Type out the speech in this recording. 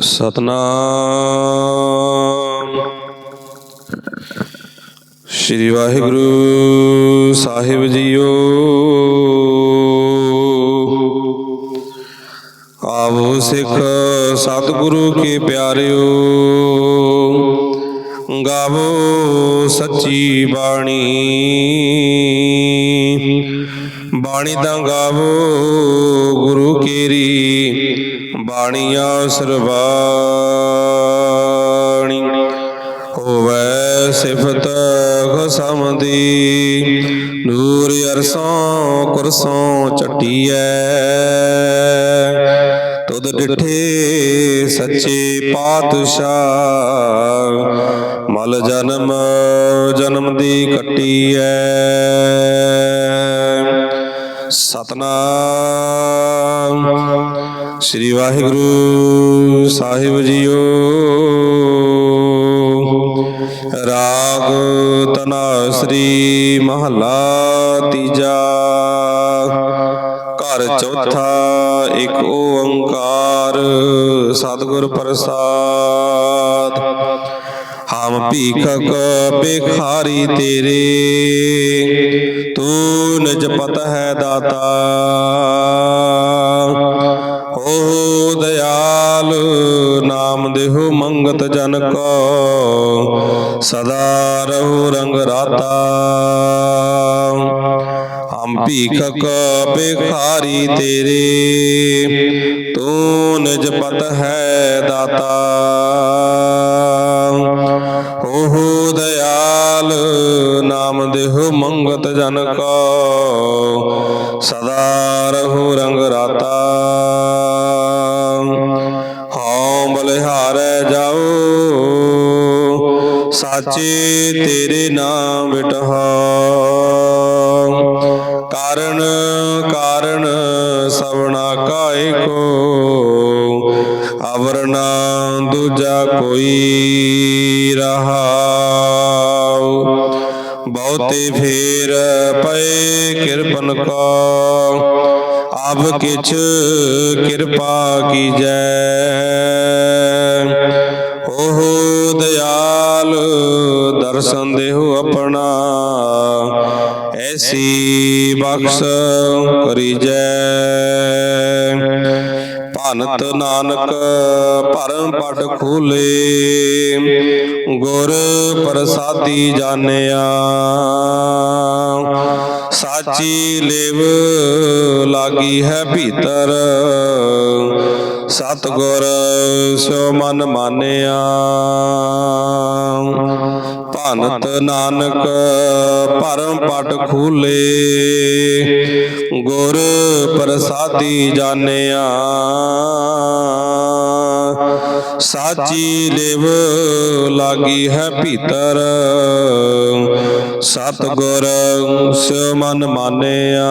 ਸਤਨਾਮ। ਸ੍ਰੀ ਵਾਹਿਗੁਰੂ ਸਾਹਿਬ ਜੀਓ। ਆਵੋ ਸਿੱਖ ਸਤਿਗੁਰੂ ਕੇ ਪਿਆਰਿਓ, ਗਾਵੋ ਸੱਚੀ ਬਾਣੀ। ਬਾਣੀ ਦਾ ਗਾਵੋ ਗੁਰੂ ਕੇਰੀ। ਬਾਣੀਆਂ ਸਰਬਾਣੀ ਹੋਵੇ ਸਿਫਤ ਖਸਮ ਦੀ ਨੂਰ ਅਰਸੋਂ, ਕੁਰਸੋਂ ਚਟੀਐ ਤੁਧ ਡਿਠੇ ਸੱਚੇ ਪਾਤਸ਼ਾਹ। ਮਲ ਜਨਮ ਜਨਮ ਦੀ ਕੱਟੀਐ। ਸਤਨਾਮ। ਸ੍ਰੀ ਵਾਹਿਗੁਰੂ ਸਾਹਿਬ ਜੀਓ। ਰਾਗ ਤਨਾ ਤਨਾਸਰੀ ਮਹਲਾ ਤੀਜਾ। ਘਰ ਚੌਥਾ ਇੱਕ ਓੰਕਾਰ ਸਤਿਗੁਰ ਪ੍ਰਸਾਦ। ਹਮ ਭੀਖਕ ਭਿਖਾਰੀ ਤੇਰੇ, ਤੂੰ ਨਜ ਪਤ ਹੈ ਦਾਤਾ। ਜਨ ਕੋ ਸਦਾ ਰਹੂ ਰੰਗ ਰਾਤਾ। ਹਮ ਭੀਖਕ ਭਿਖਾਰੀ ਤੇਰੇ, ਤੂੰ ਨਿਜ ਪਤ ਹੈ ਦਾਤਾ। ਓਹ ਦਇਆਲ, ਨਾਮ ਦੇਹੁ ਮੰਗਤ ਜਨ ਕੋ ਸਦਾ ਰਹੂ ਰੰਗ ਰਾਤਾ। ਹਉ ਬਲਿਹਾਰੈ ਜਾਓ ਸਾਚੇ ਤੇਰੇ ਨਾਮ ਬਿਟਹਾ ਕਾਰਨ ਕਾਰਨ ਸਵਣਾ ਕਾਇ ਕੋ। ਅਵਰਨਾ ਦੂਜਾ ਕੋਈ ਰਹਾਉ। ਬਹੁਤੇ ਫੇਰ ਪਏ ਕਿਰਪਨ ਕੋ। ਅਬ ਕਿਛ ਕਿਰਪਾ ਕੀਜੈ। ਓਹ ਦਿਆਲ ਦਰਸ਼ਨ ਦੇਹੁ ਆਪਣਾ। ਐਸੀ ਬਖਸ਼ ਕਰੀਜੈ। ਭਨਤ ਨਾਨਕ ਭਰਮ ਪਟ ਖੋਲੇ। ਗੁਰ ਪ੍ਰਸਾਦੀ ਜਾਣਿਆ। ਸਾਚੀ ਲਿਵ ਲਾਗੀ ਹੈ ਭੀਤਰ। ਸਤਗੁਰ ਸੋ ਮਨ ਮਾਨਿਆ। ਭਨਤ ਨਾਨਕ ਭਰਮ ਪਟ ਖੂਲੇ। ਗੁਰ ਪ੍ਰਸਾਦੀ ਜਾਣਿਆ। ਸਾਚੀ ਲਿਵ ਲਾਗੀ ਹੈ ਭੀਤਰ। ਸਤਗੁਰ ਸੋ ਮਨ ਮਾਨਿਆ।